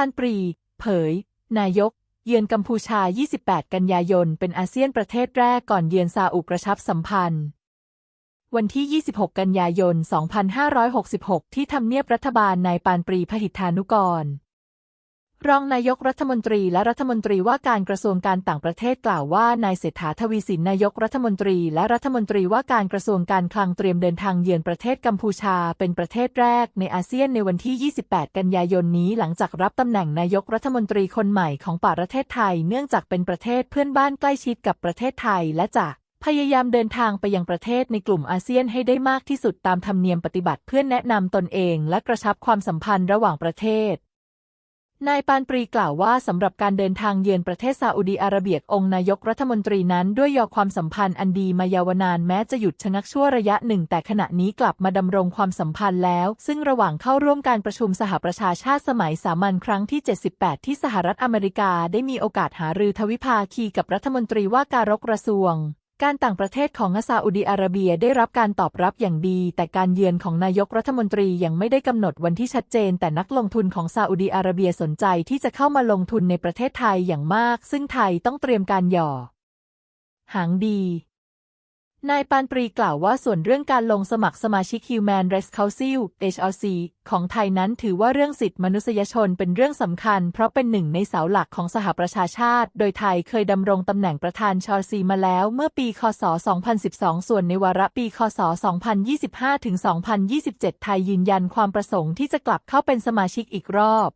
ปานปรี เผย นายก เยือนกัมพูชา 28 กันยายน เป็นอาเซียนประเทศแรกก่อนเยือนซาอุกระชับสัมพันธ์ วันที่ 26 กันยายน 2566 ที่ทำเนียบรัฐบาลนายปานปรีพหิทธานุกร รองนายกรัฐมนตรีและรัฐมนตรีว่าการกระทรวงการต่างประเทศกล่าวว่านายเศรษฐาทวีสินนายกรัฐมนตรีและรัฐมนตรีว่าการกระทรวงการคลังเตรียมเดินทางเยือนประเทศกัมพูชา เป็นประเทศแรกในอาเซียนในวันที่ 28 กันยายนนี้หลังจากรับตำแหน่งนายกรัฐมนตรีคนใหม่ของป่าประเทศไทย เนื่องจากเป็นประเทศเพื่อนบ้านใกล้ชิดกับประเทศไทยและจะพยายามเดินทางไปยังประเทศในกลุ่มอาเซียนให้ได้มากที่สุดตามธรรมเนียมปฏิบัติเพื่อแนะนำตนเอง และกระชับความสัมพันธ์ระหว่างประเทศ นายปานปรีกล่าวว่าสำหรับการเดินทางเยือนประเทศซาอุดีอาระเบียองค์นายกรัฐมนตรีนั้น ด้วยยอความสัมพันธ์อันดีมายาวนานแม้จะหยุดชะงักชั่วระยะหนึ่ง แต่ขณะนี้กลับมาดำรงความสัมพันธ์แล้ว ซึ่งระหว่างเข้าร่วมการประชุมสหประชาชาติสมัยสามัญครั้งที่ 78 ที่สหรัฐอเมริกาได้มีโอกาสหารือทวิภาคีกับรัฐมนตรีว่าการกระทรวง การต่างประเทศของซาอุดีอาระเบียได้รับการตอบรับอย่างดี แต่การเยือนของนายกรัฐมนตรียังไม่ได้กำหนดวันที่ชัดเจน แต่นักลงทุนของซาอุดีอาระเบียสนใจที่จะเข้ามาลงทุนในประเทศไทยอย่างมาก ซึ่งไทยต้องเตรียมการหย่อ หางดี นายปานปรีกล่าวว่าส่วนเรื่องการลงสมัครสมาชิก Human Rights Council HRC ของไทยนั้นถือว่าเรื่องสิทธิมนุษยชนเป็นเรื่องสำคัญ เพราะเป็นหนึ่งในเสาหลักของสหประชาชาติ โดยไทยเคยดำรงตำแหน่งประธานชอซีมาแล้วเมื่อปี คศ 2012 ส่วนในวาระปี คศ 2025 ถึง 2027 ไทยยืนยันความประสงค์ที่จะกลับเข้าเป็นสมาชิกอีกรอบ